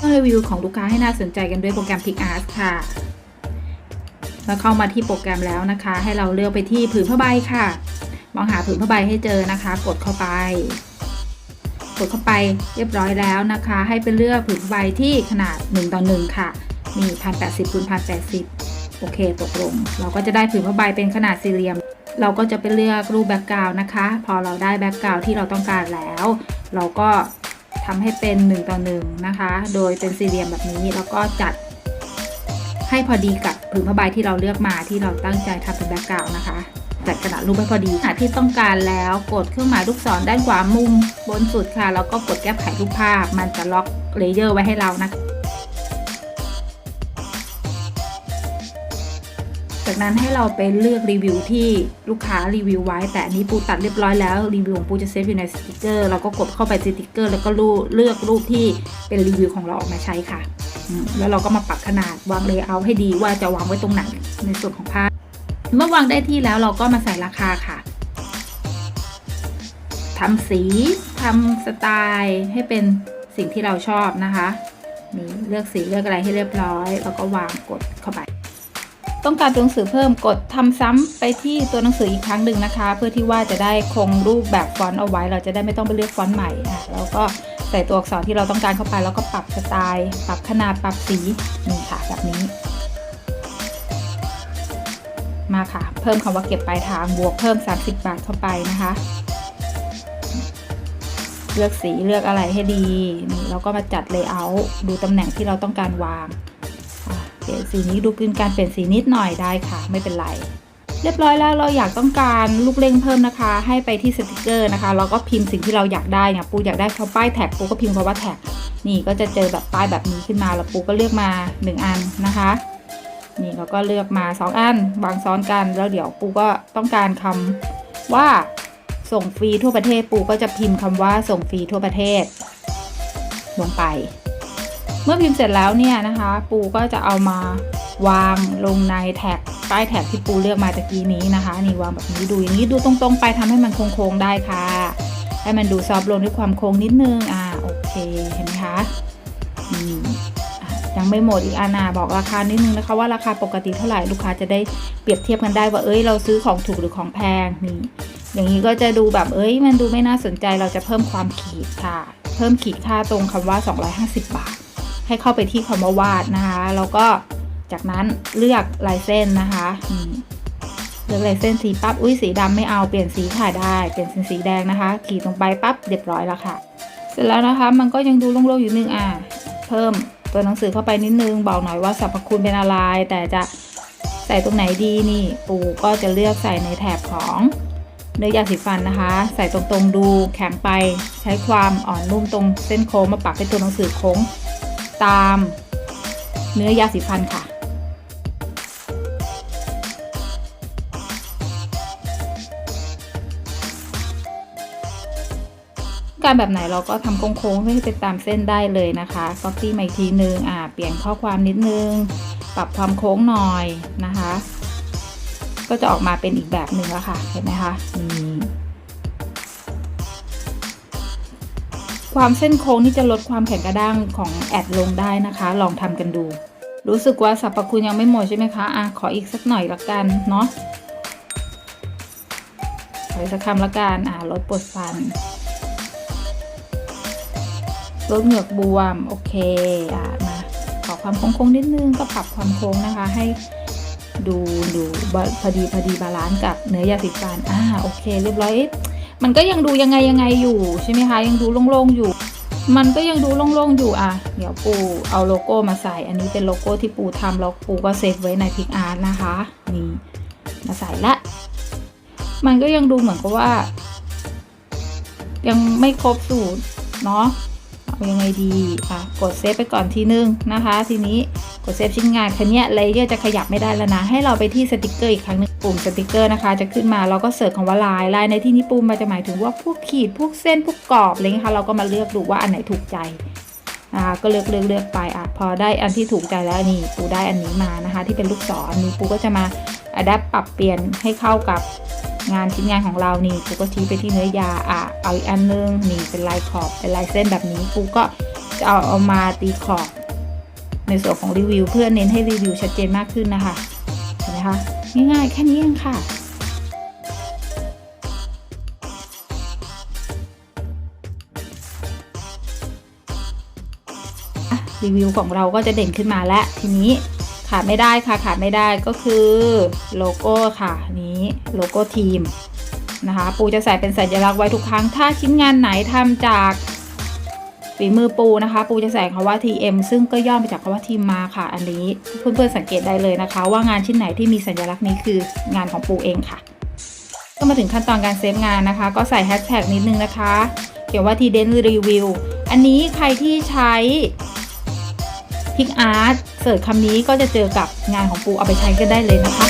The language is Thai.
ต้อรีวิวของลูกค้าให้น่าสนใจกันด้วยโปรแกรม PicArt ค่ะแล้วเข้ามาที่โปรแกรมแล้วนะคะ ให้เราเลือกไปที่ผืนผ้าใบค่ะ มองหาผืนผ้าใบให้เจอนะคะ กดเข้าไป กดเข้าไปเรียบร้อยแล้วนะคะ ให้ไปเลือกผืนผ้าใบที่ขนาด1ต่อ1ค่ะนี่พันแปดสิบคูณพันแปดสิบโอเคตกลง เราก็จะได้ผืนผ้าใบเป็นขนาดสี่เหลี่ยม เราก็จะไปเลือกรูปแบ็กกราวน์นะคะ พอเราได้แบ็กกราวน์ที่เราต้องการแล้ว เราก็ ทำให้เป็น1ต่อ1นะคะ โดยเป็นสี่เหลี่ยมแบบนี้แล้วก็จัดให้พอดีกับผืนผ้าใบที่เราเลือกมาที่เราตั้งใจทำเป็นแบ็กกราวน์นะคะ จัดกระดาษรูปให้พอดีหาที่ต้องการแล้วกดเครื่องหมายลูกศรด้านขวามุมบนสุดค่ะแล้วก็กดแก้ไขรูปภาพ มันจะล็อกเลเยอร์ไว้ให้เรานะคะ จากนั้นให้เราไปเลือกรีวิวที่ลูกค้ารีวิวไว้ แต่อันนี้ปูตัดเรียบร้อยแล้วรีวิวของปูจะเซฟอยู่ในสติกเกอร์เราก็กดเข้าไปสติกเกอร์แล้วก็เลือกรูปที่เป็นรีวิวของเราออกมาใช้ค่ะ แล้วเราก็มาปรับขนาดวางเลเยอร์ให้ดีว่าจะวางไว้ตรงไหนในส่วนของภาเมื่อวางได้ที่แล้วเราก็มาใส่ราคาค่ะทำสีทำสไตล์ให้เป็นสิ่งที่เราชอบนะคะนี่เลือกสีเลือกอะไรให้เรียบร้อย แล้วก็วางกดเข้าไป ต้องการตัวหนังสือเพิ่มกดทำซ้ำไปที่ตัวหนังสืออีกครั้งหนึ่งนะคะ เพื่อที่ว่าจะได้คงรูปแบบฟอนต์เอาไว้ เราจะได้ไม่ต้องไปเลือกฟอนต์ใหม่อะแล้วก็ใส่ตัวอักษรที่เราต้องการเข้าไป แล้วก็ปรับสไตล์ปรับขนาดปรับสีนี่ค่ะแบบนี้ มาค่ะ เพิ่มคำว่าเก็บปลายทางบวกเพิ่ม 30 บาทเข้าไปนะคะ เลือกสีเลือกอะไรให้ดีนี่เราก็มาจัดเลเยอร์ดูตำแหน่งที่เราต้องการวาง ลี่ยนสีนี้ดูเป็นการเปลี่ยนสีนิดหน่อยได้ค่ะ ไม่เป็นไร เรียบร้อยแล้วเราอยากต้องการลูกเล่งเพิ่มนะคะ ให้ไปที่สติกเกอร์นะคะเราก็พิมพ์สิ่งที่เราอยากได้เนี่ยปูอยากได้เขาป้ายแท็กปูก็พิมพ์คำว่าแท็กนี่ก็จะเจอแบบป้ายแบบนี้ขึ้นมาแล้วปูก็เลือกมา 1 อันนะคะนี่เราก็เลือกมา 2 อันวางซ้อนกันแล้วเดี๋ยวปูก็ต้องการคำว่าส่งฟรีทั่วประเทศปูก็จะพิมพ์คำว่าส่งฟรีทั่วประเทศ ลงไป เมื่อพิมพ์เสร็จแล้วเนี่ยนะคะ ปูก็จะเอามาวางลงในแท็กป้ายแท็กที่ปูเลือกมาตะกี้นี้นะคะ นี่วางแบบนี้ดูอย่างนี้ดูตรงๆ ไปทำให้มันโค้งๆได้ค่ะ ให้มันดูซอฟต์ลงด้วยความโค้งนิดนึงอ่าโอเคเห็นไหมคะยังไม่หมดอีกอันนะบอกราคานิดนึงนะคะว่าราคาปกติเท่าไหร่ลูกค้าจะได้เปรียบเทียบกันได้ว่าเอ้ยเราซื้อของถูกหรือของแพงนี่อย่างนี้ก็จะดูแบบเอ้ย มันดูไม่น่าสนใจเราจะเพิ่มความขีดค่ะ เพิ่มขีดค่าตรงคำว่า 250 บาท ให้เข้าไปที่คำว่าวาดนะคะ แล้วก็จากนั้นเลือกลายเส้นนะคะเลือกลายเส้นสีปั๊บ อุ้ยสีดำไม่เอา เปลี่ยนสีค่ะได้ เปลี่ยนเป็นสีแดงนะคะ ขีดลงไปปั๊บเรียบร้อยแล้วค่ะ เสร็จแล้วนะคะ มันก็ยังดูโล่งๆอยู่นึงอะ เพิ่มตัวหนังสือเข้าไปนิดนึง บอกหน่อยว่าสรรพคุณเป็นอะไร แต่จะใส่ตรงไหนดีนี่ ปู่ก็จะเลือกใส่ในแถบของเนื้อยาสีฟันนะคะ ใส่ตรงๆดูแข็งไป ใช้ความอ่อนนุ่มตรงเส้นโค้งมาปรับให้ตัวหนังสือโค้ง ตามเนื้อยาสีฟันค่ะ การแบบไหนเราก็ทำโค้งๆให้เป็นตามเส้นได้เลยนะคะก๊อปปี้มาอีกทีนึงอ่าเปลี่ยนข้อความนิดนึง ปรับความโค้งหน่อยนะคะ ก็จะออกมาเป็นอีกแบบหนึ่งแล้วค่ะ เห็นไหมคะนี่ ความเส้นโค้งนี่จะลดความแข็งกระด้างของแอดลงได้นะคะ ลองทำกันดู รู้สึกว่าสรรพคุณยังไม่หมดใช่ไหมคะอะขออีกสักหน่อยละกันเนาะขออีกสักคำละกันอ่าลดปวดฟันลดเหงือกบวม โอเคอะมาขอความโค้งๆนิดนึงก็ปรับความโค้งนะคะให้ดูดูพอดีพอดีบาลานซ์กับเนื้อยาสีฟันอ่าโอเค เรียบร้อย มันก็ยังดูยังไงยังไงอยู่ใช่ไหมคะ ยังดูโล่งๆอยู่ มันก็ยังดูโล่งๆอยู่อะ เดี๋ยวปูเอาโลโก้มาใส่ อันนี้เป็นโลโก้ที่ปูทำแล้วปูก็เซฟไว้ในพิกอาร์ตนะคะ นี่มาใส่ละ มันก็ยังดูเหมือนกับว่า ยังไม่ครบสูตรเนาะเอายังไงดีอะกดเซฟไปก่อนทีนึงนะคะ ทีนี้ กดเซฟชิ้นงานคันนี้เลเยอร์จะขยับไม่ได้แล้วนะ ให้เราไปที่สติกเกอร์อีกครั้งหนึงปุ่มสติกเกอร์นะคะ จะขึ้นมาเราก็เสิร์ชคำว่าลายลายในที่นี้ปุ่มมันจะหมายถึงว่าพวกขีดพวกเส้นพวกกรอบอะไรเงี้ยค่ะเราก็มาเลือกดูว่าอันไหนถูกใจนะคะก็เลือกเลือกเลือกไปอะพอได้อันที่ถูกใจแล้วนี่ปูได้อันนี้มานะคะ ที่เป็นลูกศรนี่ปูก็จะมาอัดปรับเปลี่ยนให้เข้ากับงานชิ้นงานของเรานี่ปูก็ชี้ไปที่เนื้อยาอะเอาอีกอันนึงนี่เป็นลายขอบเป็นลายเส้นแบบนี้ปูก็จะเอาเอามาตีขอบ ในส่วนของรีวิว เพื่อเน้นให้รีวิวชัดเจนมากขึ้นนะคะเห็นไหมคะง่ายๆแค่นี้เองค่ะรีวิวของเราก็จะเด่นขึ้นมาแล้วทีนี้ขาดไม่ได้ค่ะขาดไม่ได้ก็คือโลโก้ค่ะนี้โลโก้ทีมนะคะ ปูจะใส่เป็นสัญลักษณ์ไว้ทุกครั้ง ถ้าชิ้นงานไหนทำจาก ฝีมือปูนะคะ ปูจะใส่คำว่า TM ซึ่งก็ย่อมาจากคำว่าทีมมาค่ะ อันนี้เพื่อนๆสังเกตได้เลยนะคะ ว่างานชิ้นไหนที่มีสัญลักษณ์นี้คืองานของปูเองค่ะ ก็มาถึงขั้นตอนการเซฟงานนะคะ ก็ใส่แฮชแท็กนิดนึงนะคะ เขียนว่าทีเดนรีวิวอันนี้ใครที่ใช้พิกอาร์ตเสิร์ชคำนี้ก็จะเจอกับงานของปูเอาไปใช้กันได้เลยนะคะ